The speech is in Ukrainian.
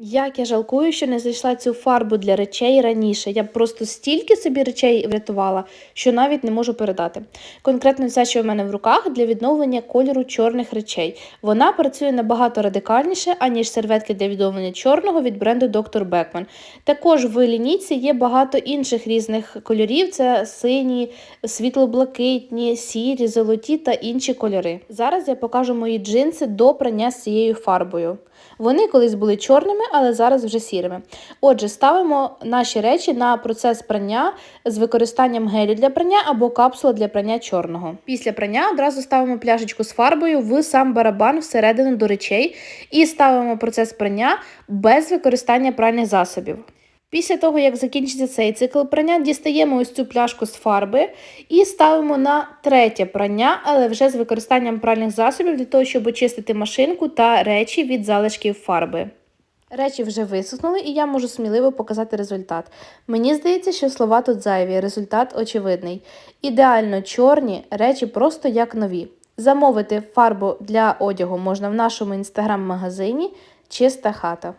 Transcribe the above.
Як я жалкую, що не знайшла цю фарбу для речей раніше. Я просто стільки собі речей врятувала, що навіть не можу передати. Конкретно ця, що в мене в руках, для відновлення кольору чорних речей. Вона працює набагато радикальніше, аніж серветки для відновлення чорного від бренду Dr. Beckman. Також в лінійці є багато інших різних кольорів: це сині, світло-блакитні, сірі, золоті та інші кольори. Зараз я покажу мої джинси до прання з цією фарбою. Вони колись були чорними, але зараз вже сірими. Отже, ставимо наші речі на процес прання з використанням гелю для прання або капсула для прання чорного. Після прання одразу ставимо пляшечку з фарбою в сам барабан всередину до речей і ставимо процес прання без використання пральних засобів. Після того, як закінчиться цей цикл прання, дістаємо ось цю пляшку з фарби і ставимо на третє прання, але вже з використанням пральних засобів для того, щоб очистити машинку та речі від залишків фарби. Речі вже висохнули, і я можу сміливо показати результат. Мені здається, що слова тут зайві, результат очевидний. Ідеально чорні речі просто як нові. Замовити фарбу для одягу можна в нашому інстаграм-магазині Чиста хата.